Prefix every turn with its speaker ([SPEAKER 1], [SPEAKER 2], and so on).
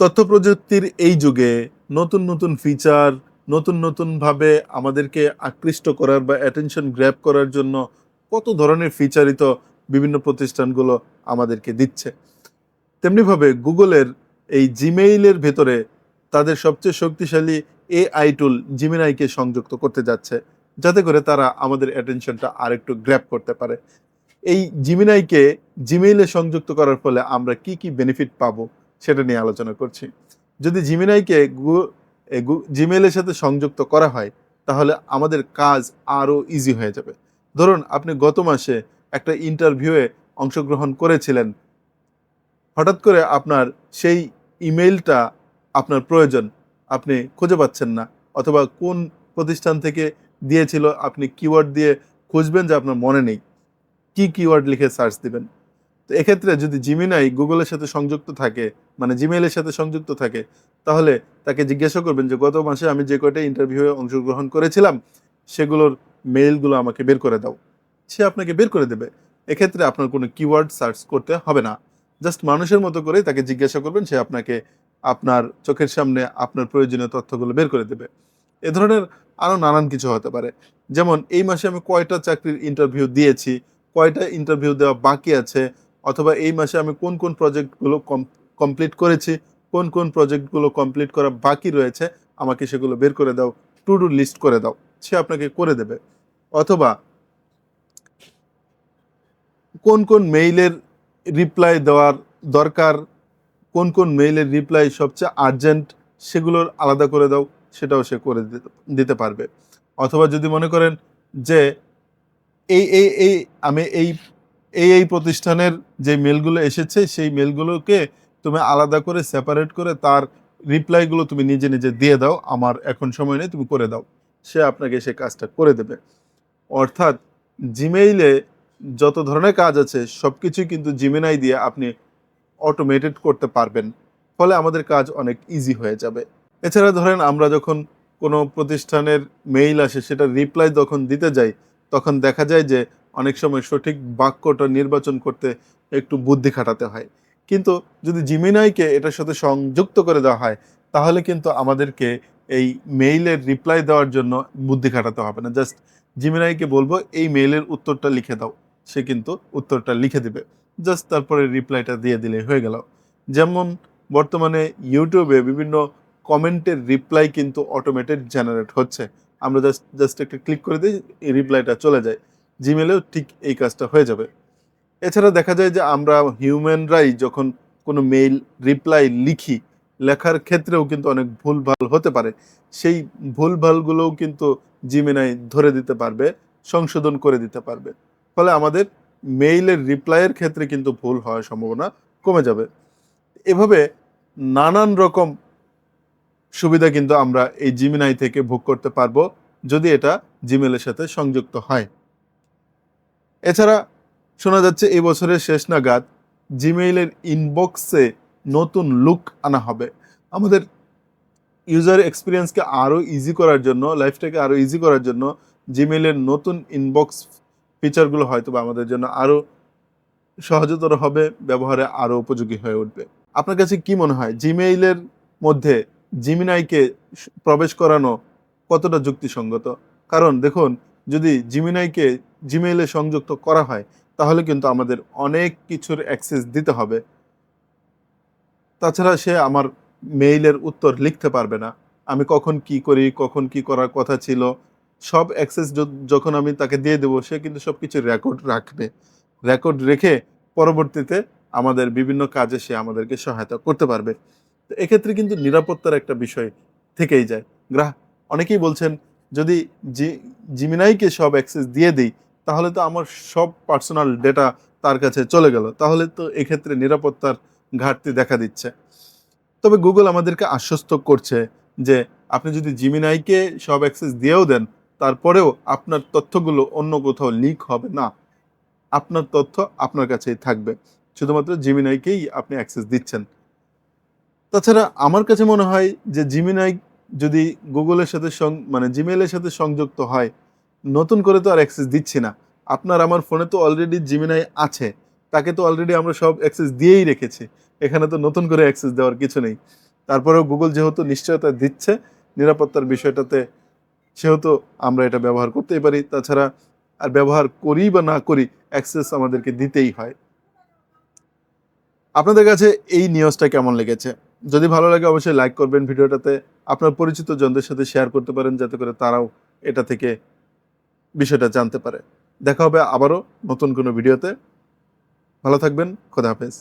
[SPEAKER 1] তথ্য প্রযুক্তির এই যুগে নতুন নতুন ফিচার নতুন নতুনভাবে আমাদেরকে আকৃষ্ট করার বা অ্যাটেনশন গ্র্যাপ করার জন্য কত ধরনের ফিচারিত বিভিন্ন প্রতিষ্ঠানগুলো আমাদেরকে দিচ্ছে। তেমনিভাবে গুগলের এই জিমেইলের ভেতরে তাদের সবচেয়ে শক্তিশালী এআই টুল জিমিনাইকে সংযুক্ত করতে যাচ্ছে, যাতে করে তারা আমাদের অ্যাটেনশনটা আরেকটু গ্র্যাপ করতে পারে। এই জিমিনাইকে জিমেইলে সংযুক্ত করার ফলে আমরা কি কি বেনিফিট পাবো? সেটা নিয়ে আলোচনা করছি। যদি জিমিনাইকে জিমেলের সাথে সংযুক্ত করা হয়, তাহলে আমাদের কাজ আরও ইজি হয়ে যাবে। ধরুন, আপনি গত মাসে একটা ইন্টারভিউয়ে অংশগ্রহণ করেছিলেন। হঠাৎ করে আপনার সেই ইমেইলটা আপনার প্রয়োজন, আপনি খুঁজে পাচ্ছেন না, অথবা কোন প্রতিষ্ঠান থেকে দিয়েছিল, আপনি কিওয়ার্ড দিয়ে খুঁজবেন যে আপনার মনে নেই। কি কিওয়ার্ড লিখে সার্চ দিবেন? তো এক্ষেত্রে যদি জিমিনাই গুগলের সাথে সংযুক্ত থাকে মানে জিমেইলের সাথে সংযুক্ত থাকে, তাহলে তাকে জিজ্ঞাসা করবেন যে, গত মাসে আমি যে কয়টা ইন্টারভিউয়ে অংশগ্রহণ করেছিলাম, সেগুলোর মেইলগুলো আমাকে বের করে দাও। সে আপনাকে বের করে দেবে। এক্ষেত্রে আপনার কোনো কিওয়ার্ড সার্চ করতে হবে না। জাস্ট মানুষের মতো করে তাকে জিজ্ঞাসা করবেন, সে আপনাকে আপনার চোখের সামনে আপনার প্রয়োজনীয় তথ্যগুলো বের করে দেবে। এ ধরনের আরও নানান কিছু হতে পারে। যেমন, এই মাসে আমি কয়টা চাকরির ইন্টারভিউ দিয়েছি, কয়টা ইন্টারভিউ দেওয়া বাকি আছে অথবা এই মাসে আমি কোন কোন প্রজেক্টগুলো কমপ্লিট করেছি, কোন কোন প্রজেক্টগুলো কমপ্লিট করা বাকি রয়েছে, আমাকে সেগুলো বের করে দাও টু ডু লিস্ট করে দাও, সে আপনাকে করে দেবে। অথবা কোন কোন মেইলের রিপ্লাই দেওয়ার দরকার, কোন কোন মেইলের রিপ্লাই সবচেয়ে আর্জেন্ট সেগুলোর আলাদা করে দাও, সেটাও সে করে দিতে- পারবে। অথবা যদি মনে করেন যে এই এই, আমি এই এই এই প্রতিষ্ঠানের যে মেলগুলো এসেছে, সেই মেলগুলোকে তুমি আলাদা করে সেপারেট করে তার রিপ্লাইগুলো তুমি নিজে নিজে দিয়ে দাও। আমার এখন সময় নেই, তুমি করে দাও। সে আপনাকে সে কাজটা করে দেবে। অর্থাৎ জিমেইলে যত ধরনের কাজ আছে সব কিছুই কিন্তু জিমেনাই দিয়ে আপনি অটোমেটেড করতে পারবেন। ফলে আমাদের কাজ অনেক ইজি হয়ে যাবে। এছাড়া ধরেন, আমরা যখন কোনো প্রতিষ্ঠানের মেইল আসে, সেটা রিপ্লাই যখন দিতে যাই, তখন দেখা যায় যে অনেক সময় সঠিক বাক্যটা নির্বাচন করতে একটু বুদ্ধি খাটাতে হয়। কিন্তু যদি জিমিনাইকে এটার সাথে সংযুক্ত করে দেওয়া হয়, তাহলে কিন্তু আমাদেরকে এই মেইলের রিপ্লাই দেওয়ার জন্য বুদ্ধি খাটাতে হবে না। জাস্ট জিমিনাইকে বলব, এই মেইলের উত্তরটা লিখে দাও। সে কিন্তু উত্তরটা লিখে দেবে। জাস্ট তারপরে রিপ্লাইটা দিয়ে দিলে হয়ে গেল। যেমন বর্তমানে ইউটিউবে বিভিন্ন কমেন্টের রিপ্লাই কিন্তু অটোমেটেড জেনারেট হচ্ছে। আমরা জাস্ট জাস্ট একটা ক্লিক করে দিই রিপ্লাইটা চলে যায়। জিমেলেও ঠিক এই কাজটা হয়ে যাবে। এছাড়া দেখা যায় যে আমরা হিউম্যানরাই যখন কোনো মেইল রিপ্লাই লিখি, লেখার ক্ষেত্রেও কিন্তু অনেক ভুলভাল হতে পারে। সেই ভুলভালগুলোও কিন্তু জিমেনাই ধরে দিতে পারবে, সংশোধন করে দিতে পারবে। ফলে আমাদের মেইলের রিপ্লাইয়ের ক্ষেত্রে কিন্তু ভুল হওয়ার সম্ভাবনা কমে যাবে। এভাবে নানান রকম সুবিধা কিন্তু আমরা এই জিমিনাই থেকে ভোগ করতে পারব, যদি এটা জিমেলের সাথে সংযুক্ত হয়। এছাড়া শোনা যাচ্ছে এই বছরের শেষ নাগাদ জিমেইলের ইনবক্সে নতুন লুক আনা হবে। আমাদের ইউজার এক্সপিরিয়েন্সকে আরও ইজি করার জন্য, লাইফটাকে আরও ইজি করার জন্য জিমেইলের নতুন ইনবক্স ফিচারগুলো হয়তো বা আমাদের জন্য আরও সহজতর হবে, ব্যবহারে আরও উপযোগী হয়ে উঠবে। আপনার কাছে কি মনে হয়? জিমেইলের মধ্যে জিমিনাইকে প্রবেশ করানো কতটা যুক্তিসঙ্গত? কারণ দেখুন যদি জিমিনাইকে জিমেইলে সংযুক্ত করা হয়, তাহলে কিন্তু আমাদের অনেক কিছুর অ্যাক্সেস দিতে হবে। তাছাড়া সে আমার মেইলের উত্তর লিখতে পারবে না। আমি কখন কি করি, কখন কি করার কথা ছিল, সব অ্যাক্সেস যখন আমি তাকে দিয়ে দেবো, সে কিন্তু সব কিছু রেকর্ড রাখবে। রেকর্ড রেখে পরবর্তীতে আমাদের বিভিন্ন কাজে সে আমাদেরকে সহায়তা করতে পারবে। তো এক্ষেত্রে কিন্তু নিরাপত্তার একটা বিষয় থেকেই যায়। গ্রাহ অনেকেই বলছেন যদি জিমিনাইকে সব অ্যাক্সেস দিয়ে দিই, তাহলে তো আমার সব পার্সোনাল ডেটা তার কাছে চলে গেল। তাহলে তো এক্ষেত্রে নিরাপত্তার ঘাটতি দেখা দিচ্ছে। তবে গুগল আমাদেরকে আশ্বস্ত করছে যে, আপনি যদি জিমিনাইকে সব অ্যাক্সেস দিয়েও দেন, তারপরেও আপনার তথ্যগুলো অন্য কোথাও লিক হবে না। আপনার তথ্য আপনার কাছেই থাকবে। শুধুমাত্র জিমিনাইকেই আপনি অ্যাক্সেস দিচ্ছেন। তাছাড়া আমার কাছে মনে হয় যে, জিমিনাই যদি গুগলের সাথে মানে জিমেলের সাথে সংযুক্ত হয়, নতুন করে তো আর অ্যাক্সেস দিচ্ছি না। আপনার আমার ফোনে তো অলরেডি জিমিনাই আছে। তাকে তো অলরেডি আমরা সব অ্যাক্সেস দিয়েই রেখেছি। এখানে তো নতুন করে অ্যাক্সেস দেওয়ার কিছু নেই। তারপরেও গুগল যেহেতু নিশ্চয়তা দিচ্ছে, নিরাপত্তার বিষয়টাতে সেহেতু আমরা এটা ব্যবহার করতেই পারি। তাছাড়া আর ব্যবহার করি বা না করি অ্যাক্সেস আমাদেরকে দিতেই হয়। আপনাদের কাছে এই নিউজটা কেমন লেগেছে? যদি ভালো লাগে অবশ্যই লাইক করবেন ভিডিওটাতে। আপনার পরিচিত জনদের সাথে শেয়ার করতে পারেন, যাতে করে তারাও এটা থেকে বিষয়টা জানতে পারে। দেখা হবে আবারও নতুন কোনো ভিডিওতে। ভালো থাকবেন, খোদা হাফেজ।